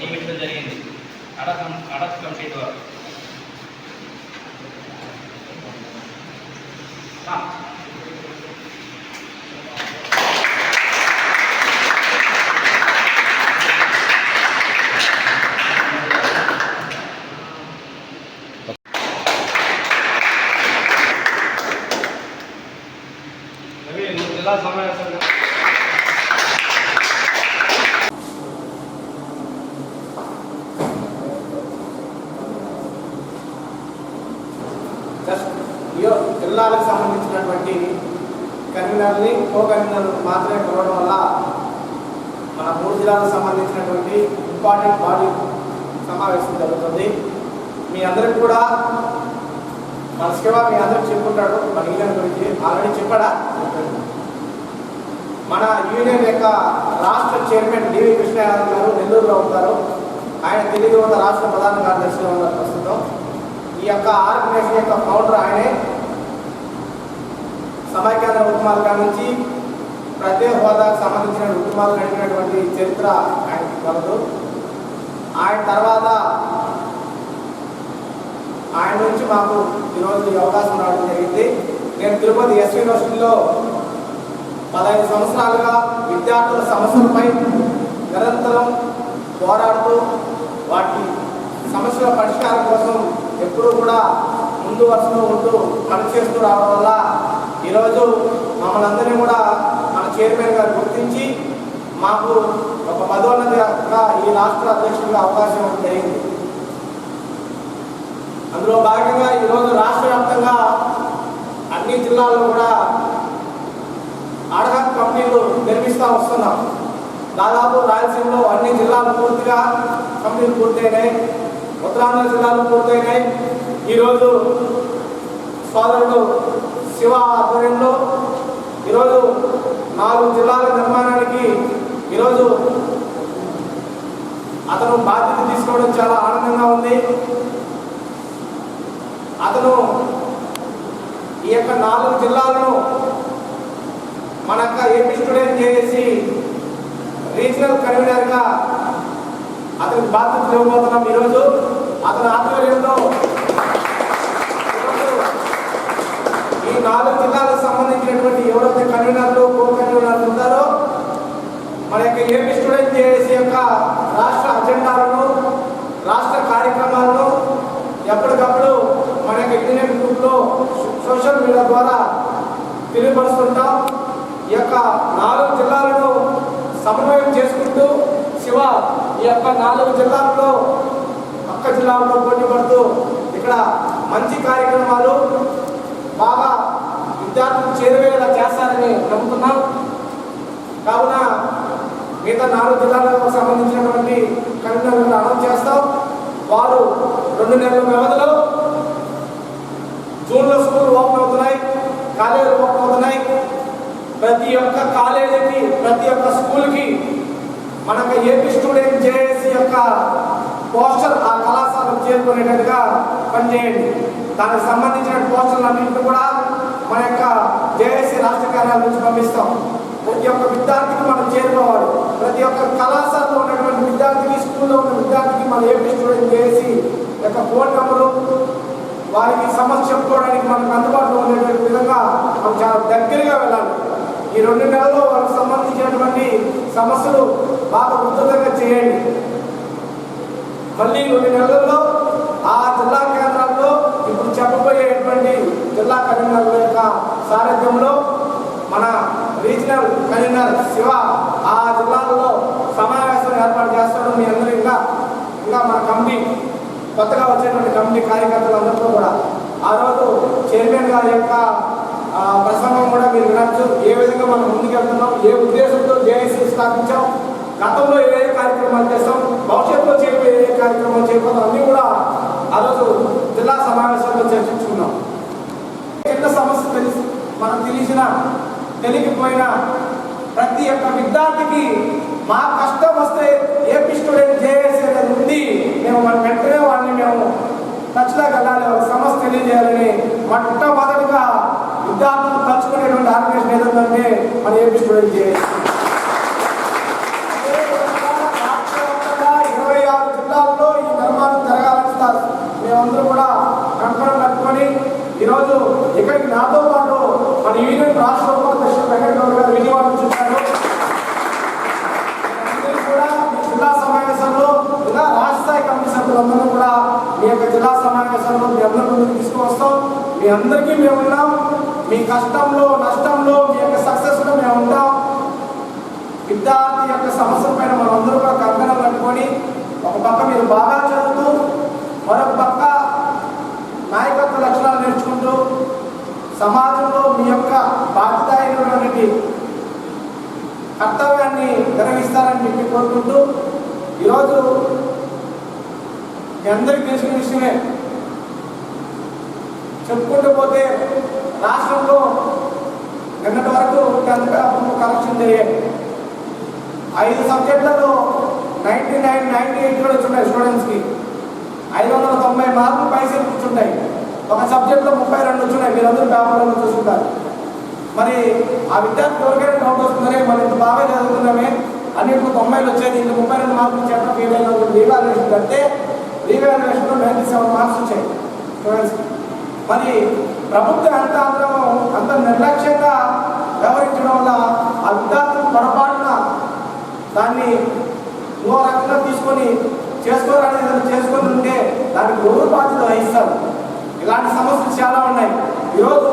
నియమించడం జరిగింది. అడక్ అడక్ కమిటీ ద్వారా జిల్లాలకు సంబంధించినటువంటి కన్వీనర్ని కో కన్వీనర్ మాత్రమే పిలవడం వల్ల మన మూడు జిల్లాలకు సంబంధించినటువంటి ఇంపార్టెంట్ బాడీ సమావేశం జరుగుతుంది. మీ అందరికి కూడా మన శివ మీ అందరికి చెప్పుకుంటాడు మన యూనియన్ గురించి ఆల్రెడీ చెప్పాడా? మన యూనియన్ యొక్క రాష్ట్ర చైర్మన్ డివి కృష్ణయాదవ్ గారు నెల్లూరులో ఉంటారు. ఆయన తెలుగు ఉన్న రాష్ట్ర ప్రధాన కార్యదర్శిగా ఉన్నారు ప్రస్తుతం. ఈ యొక్క ఆర్గనైజేషన్ యొక్క ఫౌండర్ ఆయనే సమైక్యాంధ్ర ఉద్యమాల నుంచి ప్రత్యేక హోదాకు సంబంధించిన ఉద్యమాలు నడిపినటువంటి చరిత్ర ఆయనకి కలదు ఆయన తర్వాత ఆయన నుంచి మాకు ఈరోజు ఈ అవకాశం రావడం జరిగింది. నేను తిరుపతి ఎస్ యూనివర్సిటీలో పదహైదు సంవత్సరాలుగా విద్యార్థుల సమస్యలపై నిరంతరం పోరాడుతూ వాటి సమస్యల పరిష్కారం కోసం ఎప్పుడూ కూడా ముందు వరుసలో ఉంటూ పనిచేస్తూ రావడం వల్ల ఈరోజు మమ్మల్ని అందరినీ కూడా మన చైర్మన్ గారు గుర్తించి మాకు ఒక పదోన్నతిగా ఈ రాష్ట్ర అధ్యక్షుడిగా అవకాశం జరిగింది. అందులో భాగంగా ఈరోజు రాష్ట్ర వ్యాప్తంగా అన్ని జిల్లాల్లో కూడా ఆడహాక్ కంపెనీలు నిర్మిస్తూ వస్తున్నాం. దాదాపు రాయలసీమలో అన్ని జిల్లాలు పూర్తిగా కంపెనీలు పూర్తయినాయి. ఉత్తరాంధ్ర జిల్లాలు పూర్తి ఈరోజు సోదరుడు శివ ఆధ్వర్యంలో ఈరోజు నాలుగు జిల్లాల నిర్మాణానికి ఈరోజు అతను బాధ్యత తీసుకోవడం చాలా ఆనందంగా ఉంది. అతను ఈ యొక్క నాలుగు జిల్లాలను మన యొక్క ఏపీ స్టూడెంట్ చేసి రీజనల్ కన్వీనర్గా అతనికి బాధ్యత ఇవ్వబోతున్నాం ఈరోజు. అతని ఆధ్వర్యంలో ఈరోజు ఈ నాలుగు జిల్లాలకు సంబంధించినటువంటి ఎవరైతే కన్వీనర్లు కో కన్వీనర్లు ఉన్నారో మన యొక్క ఏపీ స్టూడెంట్ జేఏసీ యొక్క రాష్ట్ర అజెండాలను రాష్ట్ర కార్యక్రమాలను ఎప్పటికప్పుడు మన యొక్క యూనియన్ గ్రూప్లో సోషల్ మీడియా ద్వారా తెలియపరుస్తుంటాం. ఈ యొక్క నాలుగు జిల్లాలను సమన్వయం చేసుకుంటూ శివ ఈ యొక్క నాలుగు జిల్లాల్లో పక్క జిల్లాల్లో పోటీ పడుతూ ఇక్కడ మంచి కార్యక్రమాలు బాగా విద్యార్థులు చేరువేలా చేస్తారని నమ్ముతున్నాం. కావున మిగతా నాలుగు జిల్లాలకు సంబంధించినటువంటి కన్వీనర్లను అనౌన్స్ చేస్తాం. వారు రెండు నెలల వ్యవధిలో జూన్లో స్కూల్ ఓపెన్ అవుతున్నాయి కాలేజీలు ఓపెన్ అవుతున్నాయి. ప్రతి ఒక్క కాలేజీకి ప్రతి ఒక్క స్కూల్కి మనకు ఏపీ స్టూడెంట్ జేఏసీ యొక్క పోస్టర్ ఆ కళాశాలకు చేరుకునేటట్టుగా పనిచేయండి. దానికి సంబంధించిన పోస్టర్లు అన్నింటినీ కూడా మన యొక్క జేఏసీ రాష్ట్ర కార్యాలయం నుంచి పంపిస్తాం. ప్రతి ఒక్క విద్యార్థికి మనం చేరుకోవాలి. ప్రతి ఒక్క కళాశాలలో ఉన్నటువంటి విద్యార్థికి స్కూల్లో ఉన్న విద్యార్థికి మన ఏపీ స్టూడెంట్ చేసి యొక్క ఫోన్ నెంబరు వారికి సమస్య చెప్పుకోవడానికి మనకు అందుబాటులో ఉండేటువంటి విధంగా మనం చాలా దగ్గరగా వెళ్ళాలి. ఈ రెండు నెలల్లో వారికి సంబంధించినటువంటి సమస్యలు బాగా ఉద్ధృతంగా చేయండి. మళ్ళీ రెండు నెలల్లో ఆ జిల్లా కేంద్రాల్లో ఇప్పుడు చెప్పబోయేటువంటి జిల్లా కన్వీనర్ల యొక్క సారథ్యంలో మన రీజనల్ కన్వీనర్ శివ ఆ జిల్లాలలో సమావేశం ఏర్పాటు చేస్తాడు మీ అందరూ ఇంకా ఇంకా మన కమిటీ కొత్తగా వచ్చేటువంటి కమిటీ కార్యకర్తలు అందరితో కూడా. ఆ రోజు చైర్మన్ గారి యొక్క ప్రసంగం కూడా మీరు వినొచ్చు. ఏ విధంగా మనం ముందుకెళ్తున్నాం ఏ ఉద్దేశంతో జేఏసీ స్థాపించాం గతంలో ఏ ఏ కార్యక్రమాలు చేస్తాం భవిష్యత్తులో చేయబోయే ఏ కార్యక్రమాలు చేయబోతాం అన్నీ కూడా ఆ రోజు జిల్లా సమావేశంలో చర్చించుకున్నాం. చిన్న సమస్య తెలిసి మనం తెలిసిన తెలిగిపోయిన ప్రతి ఒక్క విద్యార్థికి మా కష్టం వస్తే ఏపీ స్టూడెంట్ జేఏసీ అనేది ఉంది. మేము మన వెంటనే వాళ్ళని మేము టచ్లోకి వెళ్ళాలి. ఒక సమస్య తెలియజేయాలని మొట్టమొదటిగా విద్యార్థులు తలుచుకునేటువంటి ఆర్గనైజేషన్ ఏదంటే మన ఏపీ స్టూడెంట్ చేయాలి ఇరవై ఆరు జిల్లాల్లో ఈ నిర్మాణం జరగాలని సార్. మేమందరూ కూడా కంకణం కట్టుకొని ఈరోజు ఇక్కడికి నాతో పాటు మన యూనియన్ రాష్ట్ర ఉపాధ్యక్షుడు వెంకటగౌడ గారు విజయవాడ నుంచి వచ్చారు అందరూ కూడా ఈ జిల్లా సమావేశంలో ఇలా రాష్ట్ర స్థాయి కమిటీ సభ్యులందరూ కూడా మీ యొక్క జిల్లా సమావేశంలో మీ అందరి ముందుకు తీసుకువస్తాం. మీ అందరికీ మేము ఉన్నాం. మీ కష్టంలో నష్టంలో మీ యొక్క సక్సెస్లో మేము ఉంటాం. విద్యార్థి యొక్క సమస్యల పైన మనందరూ కూడా కంకణం కట్టుకొని ఒక పక్క మీరు బాగా చదువుతూ మరొక పక్క నాయకత్వ లక్షణాలు నేర్చుకుంటూ సమాజంలో మీ యొక్క బాధ్యత అయినటువంటి కర్తవ్యాన్ని నిర్వహిస్తారని చెప్పి కోరుకుంటూ ఈరోజు మీ అందరికీ తెలిసిన విషయమే. చెప్పుకుంటూ పోతే రాష్ట్రంలో నిన్నటి వరకు టెన్త్ పేపర్లు కరెక్షన్ జరిగాయి. ఐదు సబ్జెక్టులలో నైంటీ నైన్ నైంటీ ఎయిట్ కూడా వచ్చున్నాయి స్టూడెంట్స్కి ఐదు వందల తొంభై మార్కులు పైసలు కూర్చుంటాయి. ఒక సబ్జెక్ట్లో ముప్పై రెండు వచ్చున్నాయి మీరందరూ పేపర్లో చూసుకుంటారు మరి ఆ విద్యార్థి ఎవరికైనా డౌట్ వస్తుందనే మనం ఇంత బాగా చదువుతున్నామే అన్నింటిలో తొంభైలు వచ్చేది ఇంత ముప్పై రెండు మార్కులు చెప్పడం ఫీల్ అయిన రీవాల్యుయేషన్ అంటే రీవాల్యుయేషన్లో నైంటీ సెవెన్ మార్క్స్ వచ్చాయి. స్టూడెంట్స్కి మరి ప్రభుత్వం ఎంత అందరం అంత నిర్లక్ష్యంగా వ్యవహరించడం వల్ల ఆ విద్యార్థులు పొరపాటున దాన్ని ఇంకో రకంగా తీసుకొని చేసుకోవాలని చేసుకొని ఉంటే దానికి ఎవరు బాధ్యత వహిస్తారు? ఇలాంటి సమస్యలు చాలా ఉన్నాయి. ఈరోజు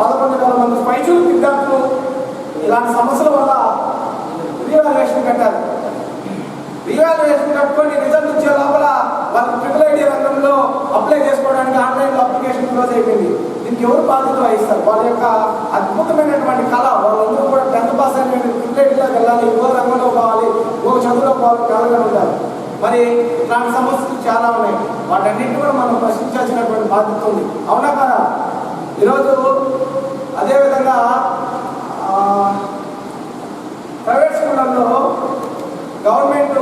పదకొండు వేల మంది పైచు విద్యార్థులు ఇలాంటి సమస్యల వల్ల రీవాల్యుయేషన్ కట్టారు. రీవాల్యుయేషన్ కట్టుకొని రిజల్ట్ వచ్చే లోపల వాళ్ళు ట్రిపుల్ ఐడి రంగంలో అప్లై చేసుకోవడానికి ఆన్లైన్లో అప్లికేషన్ క్లోజ్ అయిపోయింది. దీనికి ఎవరు బాధ్యత వహిస్తారు? వాళ్ళ యొక్క అద్భుతమైనటువంటి కళ వాళ్ళందరూ కూడా టెన్త్ పాస్ అయిన ట్రిపుల్ వెళ్ళాలి ఇంకో రంగంలో పోవాలి ఇంకో చదువులో పోవాలి కలగా ఉండాలి. మరి ఇలాంటి సమస్యలు చాలా ఉన్నాయి. వాటన్నింటినీ కూడా మనం ప్రశ్నించాల్సినటువంటి బాధ్యత ఉంది. అవునా కదా? ఈరోజు అదేవిధంగా ప్రైవేట్ స్కూళ్ళల్లో గవర్నమెంట్